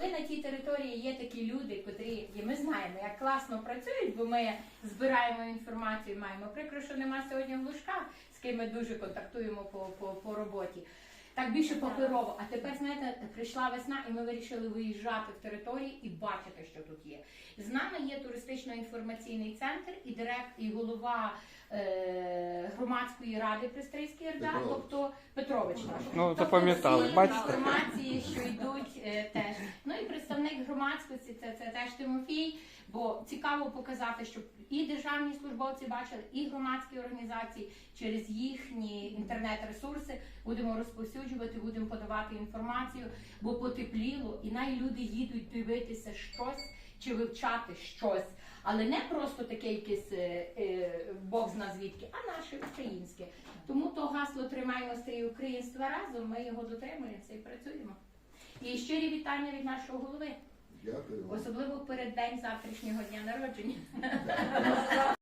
коли на тій території є такі люди, котрі і ми знаємо, як класно працюють, бо ми збираємо інформацію, маємо прикро, що нема сьогодні глушка, з ким ми дуже контактуємо по, по, по роботі. Так більше паперово. А тепер, знаєте, прийшла весна, і ми вирішили виїжджати в території і бачити, що тут є. З нами є туристично-інформаційний центр і директ, і голова е, громадської ради Пристрийський РДА, тобто Петрович наш. Ну, Тобто запам'ятали, всі бачите? інформації, що йдуть е, теж. Представник громадськості, це, це теж Тимофій. Бо цікаво показати, щоб і державні службовці бачили, і громадські організації через їхні інтернет-ресурси будемо розповсюджувати, будемо подавати інформацію, бо потепліло, і най люди їдуть дивитися щось чи вивчати щось, але не просто таке якесь е, е, Бог зна звідки, а наше українське. Тому то гасло тримаємо стрій українства разом. Ми його дотримуємося і працюємо. І щирі вітання від нашого голови, Дякую. особливо перед день завтрашнього дня народження.